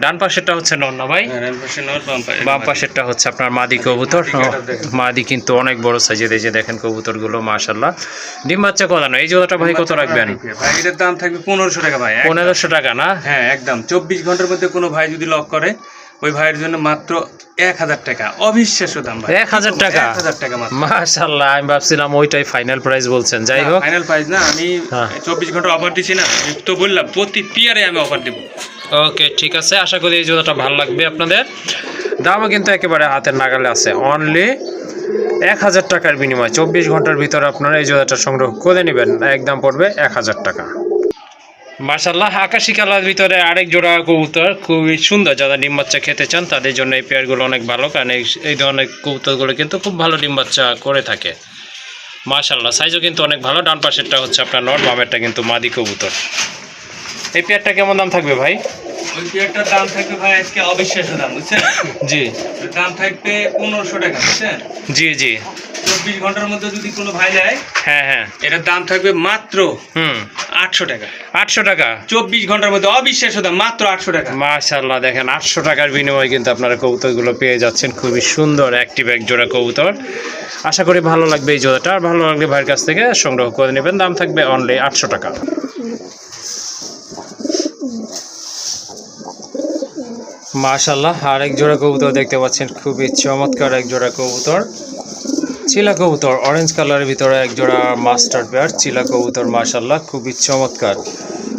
S1: ডান পাশেরটা হচ্ছে নন্না ভাই। বাম পাশেরটা হচ্ছে আপনার মাদি কবুতর। মাদি কিন্তু অনেক বড় সাইজের এই যে দেখেন কবুতরগুলো মাশাল্লাহ ডিম বাচ্চা কদানো এই জোড়াটা ভাই কত রাখবেন?
S3: ভাই এটার দাম থাকবে পনেরোশো টাকা ভাই
S1: পনেরোশো টাকা না?
S3: হ্যাঁ একদম। চব্বিশ ঘণ্টার মধ্যে কোনো ভাই যদি লক করে ওই ভাইয়ের জন্য মাত্র এক হাজার টাকা। অবিশ্বাস্য দাম ভাই।
S1: এক হাজার টাকা?
S3: এক হাজার টাকা মাত্র।
S1: মাশাল্লাহ আমি ভাবছিলাম ওইটাই ফাইনাল প্রাইস বলছেন। যাই হোক।
S3: ফাইনাল প্রাইস না আমি
S1: হ্যাঁ।
S3: চব্বিশ ঘণ্টা অফার দিচ্ছি না। তো বললাম প্রতি পিয়ারে আমি অফার দেবো।
S1: ওকে ঠিক আছে। আশা করি এই জুতাটা ভালো লাগবে আপনাদের। দামও কিন্তু একেবারে হাতের নাগালে আছে। অনলি এক হাজার টাকার বিনিময় চব্বিশ ঘণ্টার ভিতরে আপনারা এই জুতাটা সংগ্রহ করে নেবেন। একদম পড়বে এক হাজার টাকা। মার্শাল্লাহ আকাশি কালার ভিতরে আরেক জোড়া কবুতর, খুবই সুন্দর। যারা ডিম বাচ্চা খেতে চান, তাদের জন্য এই পেয়ারগুলো অনেক ভালো। কারণ এই ধরনের কবুতরগুলো কিন্তু খুব ভালো ডিম বাচ্চা করে থাকে। মার্শাল্লাহ সাইজও কিন্তু অনেক ভালো। ডান পাশেরটা হচ্ছে আপনার নর, বামেরটা কিন্তু মাদি কবুতর। এই পেয়ারটা কেমন দাম থাকবে ভাই?
S3: দাম থাকবে ভাই আজকে অবিশ্বাস্য দাম বুঝছেন?
S1: জি।
S3: দাম থাকবে পনেরোশো টাকা বুঝছেন?
S1: জি জি।
S3: চব্বিশ ঘণ্টার মধ্যে যদি কোনো ভাই নেয়
S1: হ্যাঁ হ্যাঁ।
S3: এটার দাম থাকবে মাত্র
S1: হুম।
S3: আটশো টাকা।
S1: আটশো টাকা?
S3: চব্বিশ ঘণ্টার মধ্যে অবিশ্বাস্য দাম মাত্র আটশো টাকা।
S1: মাশাল্লাহ দেখেন আটশো টাকার বিনিময়ে কিন্তু আপনারা কবুতরগুলো পেয়ে যাচ্ছেন। খুবই সুন্দর অ্যাক্টিভ এক জোড়া কবুতর। আশা করি ভালো লাগবে এই জোড়াটা। আর ভালো লাগলে ভাইয়ের কাছ থেকে সংগ্রহ করে নেবেন। দাম থাকবে অনলি আটশো টাকা। মাশাল্লাহ আর এক জোড়া কবুতর দেখতে পাচ্ছেন, খুবই চমৎকার এক জোড়া কবুতর। চিলা কবুতর অরেঞ্জ কালারের ভিতরে এক জোড়া মাস্টার পেয়ার চিলা কবুতর মাশাল্লাহ খুবই চমৎকার।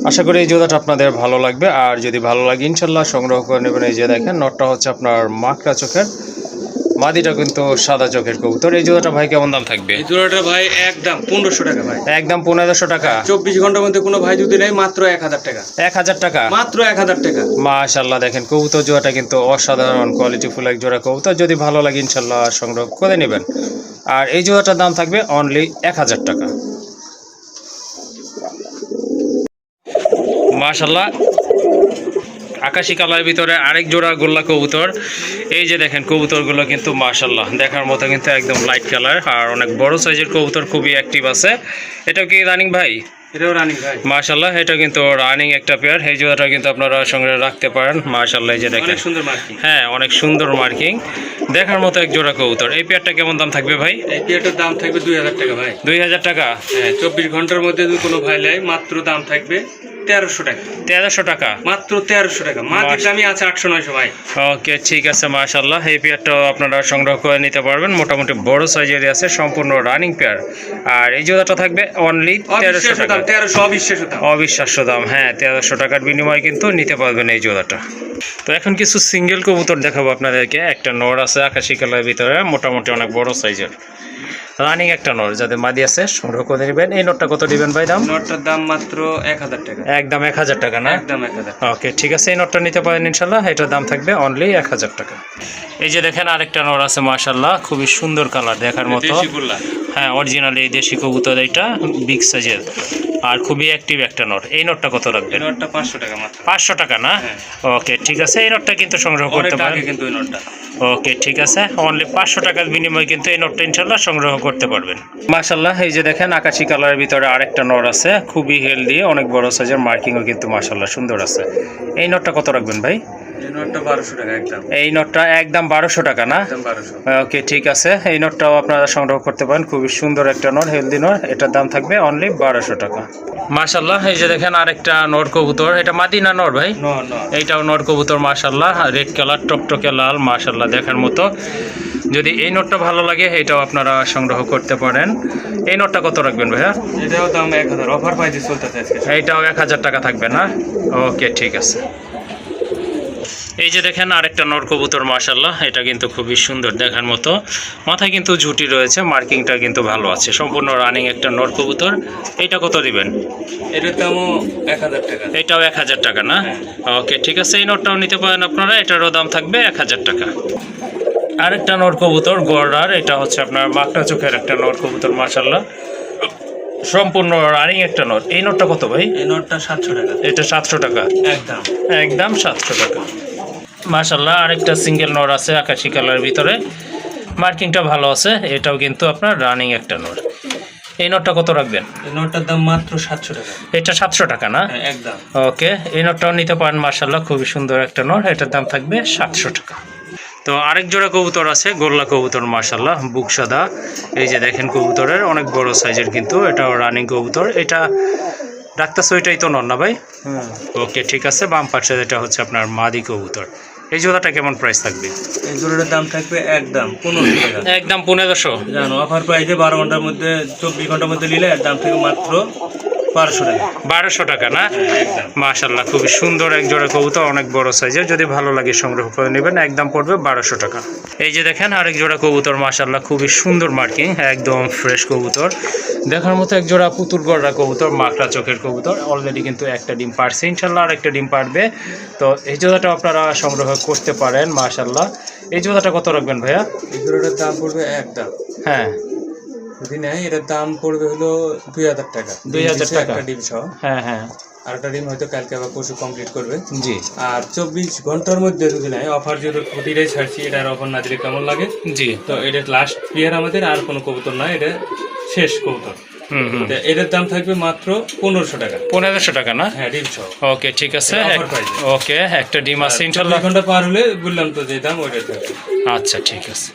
S1: আশা করি এই জোড়াটা আপনাদের ভালো লাগবে, আর যদি ভালো লাগে ইনশাল্লাহ সংগ্রহ করে নেবেন। এই যে দেখেন, নটটা হচ্ছে আপনার মাকড়া চোখের। মাদিটা কিন্তু সাদা চোখের কবুতর। এই জোড়াটা ভাই কেমন দাম থাকবে?
S3: এই জোড়াটা ভাই একদম পনেরোশো টাকা ভাই।
S1: একদম পনেরোশো টাকা।
S3: চব্বিশ ঘণ্টার মধ্যে কোনো ভাই যদি নেয় মাত্র এক হাজার টাকা।
S1: এক হাজার টাকা?
S3: মাত্র এক হাজার টাকা।
S1: মাশাল্লাহ দেখেন কবুতর জোড়াটা কিন্তু অসাধারণ কোয়ালিটি ফুল এক জোড়া কবুতর। যদি ভালো লাগে ইনশাল্লাহ সংগ্রহ করে নেবেন। আর এই জোড়াটার দাম থাকবে অনলি এক হাজার টাকা। মাশাল্লাহ আকাশি কালারের ভিতরে আরেক জোড়া গোল্লা কবুতর। এই যে দেখেন কবুতরগুলো কিন্তু মাশাল্লাহ দেখার মতো কিন্তু একদম লাইট কালার আর অনেক বড় সাইজের কবুতর খুবই অ্যাক্টিভ আছে। এটাও কি রানিং ভাই?
S3: এটাও রানিং ভাই।
S1: মাশাল্লাহ এটা কিন্তু রানিং একটা পেয়ার এই জোড়াটা কিন্তু আপনারা সঙ্গে রাখতে পারেন মাশাল্লাহ এই যে দেখেন।
S3: সুন্দর মার্কিং
S1: হ্যাঁ অনেক সুন্দর মার্কিং দেখার মতো এক জোড়া কবুতর। এই পেয়ারটা কেমন দাম থাকবে ভাই?
S3: এই পেয়ারটার দাম থাকবে দুই হাজার টাকা ভাই।
S1: দুই হাজার টাকা?
S3: হ্যাঁ চব্বিশ ঘণ্টার মধ্যে যদি কোনো ভাই নেয় মাত্র দাম থাকবে তেরোশো টাকা।
S1: তেরোশো টাকা?
S3: মাত্র তেরোশো টাকা। মাটির দামই আছে আটশো নয়শো ভাই।
S1: ওকে ঠিক আছে মাশাল্লাহ এই পেয়ারটাও আপনারা সংগ্রহ করে নিতে পারবেন। মোটামুটি বড় সাইজের আছে সম্পূর্ণ রানিং পেয়ার আর এই জোড়াটা থাকবে অনলি তেরোশো টাকা।
S3: তেরোশো অবিশ্বাস্য দাম।
S1: অবিশ্বাস্য দাম হ্যাঁ তেরোশো টাকার বিনিময়ে কিন্তু নিতে পারবেন এই জোড়াটা। তো এখন কিছু সিঙ্গেল কবুতর দেখাবো আপনাদেরকে। একটা আছে আকাশি কালারের ভিতরে মোটামুটি অনেক বড় সাইজের। রানিং একটা নর যাদের মাদি আছে সংগ্রহ করে নেবেন। এই নটটা কত দিবেন ভাই দাম?
S3: নটটার দাম মাত্র এক হাজার টাকা।
S1: একদম এক হাজার টাকা না?
S3: একদম এক হাজার
S1: ওকে ঠিক আছে এই নোটটা নিতে পারেন ইনশাল্লাহ। এটার দাম থাকবে অনলি এক হাজার টাকা। এই যে দেখেন আরেকটা নোট আছে মাশাল্লাহ খুবই সুন্দর কালার দেখার মতো। হ্যাঁ অরিজিনাল এই দেশি কবুতর এটা বিগ সাইজের আর খুবই অ্যাক্টিভ একটা নোট। এই নোটটা কত রাখবেন
S3: নটটা পাঁচশো টাকা মাত্র।
S1: পাঁচশো টাকা না?
S3: হ্যাঁ।
S1: ওকে ঠিক আছে এই নোটটা কিন্তু সংগ্রহ করতে পারেন।
S3: কিন্তু এই নটটা।
S1: ওকে ঠিক আছে অনলি পাঁচশো টাকার বিনিময়ে কিন্তু এই নোটটা ইনশাল্লাহ সংগ্রহ করতে পারবেন। মাশাল্লাহ এই যে দেখেন আকাশি কালারের ভিতরে আরেকটা নোট আছে খুবই হেলদি অনেক বড় সাইজের মার্কিংও কিন্তু মাশাল্লাহ সুন্দর আছে। এই নোটটা কত রাখবেন ভাই?
S3: এই নটটা একদম।
S1: বারোশো টাকা না? ওকে ঠিক আছে। এই নোটটাও আপনারা সংগ্রহ করতে পারেন খুবই সুন্দর একটা নোট হেলদি নোট এটার দাম থাকবে অনলি বারোশো টাকা। মাশাল্লাহ এই যে দেখেন আরেকটা নোট কবুতর। এটা মাদিনা নোট ভাই? এইটাও নোট কবুতর মাশাল্লাহ রেড কালার টকটকে লাল মাশাল্লাহ দেখার মতো। যদি এই নোটটা ভালো লাগে এটাও আপনারা সংগ্রহ করতে পারেন। এই নোটটা কত রাখবেন ভাইয়া?
S3: এটাও দাম এক হাজার। অফার পাইতে চলতেছে
S1: এইটাও এক হাজার টাকা থাকবে না? ওকে ঠিক আছে। এই যে দেখেন আরেকটা নর কবুতর মাশাল্লাহ এটা কিন্তু খুবই সুন্দর দেখার মতো। মাথায় কিন্তু ঝুটি রয়েছে মার্কিংটা কিন্তু ভালো আছে। সম্পূর্ণ রানিং একটা নর কবুতর। এইটা কত দিবেন?
S3: এটার দামও এক হাজার টাকা।
S1: এটাও এক হাজার টাকা না? ওকে ঠিক আছে। এই নোটটাও নিতে পারেন আপনারা। এটারও দাম থাকবে এক হাজার টাকা। আরেকটা নর কবুতর গড়ার এটা হচ্ছে আপনার মাকটা চোখের একটা নর কবুতর মাশাল্লাহ সম্পূর্ণ রানিং একটা নোট এই নোটটা কত ভাই?
S3: এই নটটা সাতশো টাকা।
S1: এটা সাতশো টাকা।
S3: একদম।
S1: একদম সাতশো টাকা। মাশাল্লাহ আরেকটা সিঙ্গেল নোট আছে আকাশি কালার ভিতরে। মার্কিংটা ভালো আছে এটাও কিন্তু আপনার রানিং একটা নোট এই নোটটা কত রাখবেন?
S3: এই নটটার দাম মাত্র সাতশো টাকা।
S1: এটা সাতশো টাকা না?
S3: হ্যাঁ একদম।
S1: ওকে এই নোটটাও নিতে পারেন মার্শাল্লাহ খুবই সুন্দর একটা নোট এটার দাম থাকবে সাতশো টাকা। তো আরেক জোড়া কবুতর আছে গোল্লা কবুতর মার্শাল্লাহ বুক সাদা। এই যে দেখেন কবুতরের অনেক বড় সাইজের কিন্তু এটাও রানিং কবুতর। এটা ডাক্তার ওইটাই তো নন না ভাই?
S3: হ্যাঁ।
S1: ওকে ঠিক আছে বাম পাশে এটা হচ্ছে আপনার মাদি কবুতর। এই জোড়াটা কেমন প্রাইস থাকবে?
S3: এই জোড়াটার দাম থাকবে একদম পনেরোশো টাকা।
S1: একদম পনেরোশো?
S3: জানো অফার প্রাইসে বারো ঘণ্টার মধ্যে চব্বিশ ঘণ্টার মধ্যে নিলে দাম থেকে মাত্র বারোশো টাকা।
S1: বারোশো টাকা না? মাশাল্লাহ খুবই সুন্দর এক জোড়া কবুতর অনেক বড় সাইজের। যদি ভালো লাগে সংগ্রহ করে নেবেন একদম পড়বে বারোশো টাকা। এই যে দেখেন আরেক জোড়া কবুতর মাশাল্লাহ খুবই সুন্দর মার্কিং একদম ফ্রেশ কবুতর। দেখার মতো এক জোড়া পুতুল গড়া কবুতর মাকড়া চোখের কবুতর। অলরেডি কিন্তু একটা ডিম পারছে ইনশাল্লাহ আর একটা ডিম পারবে। তো এই জোড়াটা আপনারা সংগ্রহ করতে পারেন মাশাল্লাহ এই জোড়াটা কত রাখবেন ভাইয়া?
S3: এই জোড়াটার দাম পড়বে একদম
S1: হ্যাঁ।
S3: যদি নেয় এটার দাম পড়বে হলো দুই হাজার টাকা।
S1: 2000
S3: ডিম দিছে,
S1: টাকা।
S3: একটা ডিম সহ।
S1: হ্যাঁ হ্যাঁ।
S3: আর একটা ডিম হয়তো কালকে কমপ্লিট করবে।
S1: জি।
S3: আর চব্বিশ ঘণ্টার মধ্যে যদি নাই অফার যেহেতু প্রতিটাই ছাড়ছি এটার অফার না দিলে কেমন লাগে?
S1: জি।
S3: তো এটা লাস্ট প্লেয়ার আমাদের আর কোনো কবুতর নয় এটা শেষ কবুতর। এটার দাম থাকবে মাত্র পনেরোশো টাকা।
S1: পনেরোশো টাকা না?
S3: হ্যাঁ ডিম সহ।
S1: ওকে ঠিক আছে। ওকে একটা ডিম আছে ইনশাল্লাহ।
S3: ঘণ্টা পার হলে বললাম তো যে দাম ওইটা
S1: আচ্ছা ঠিক আছে।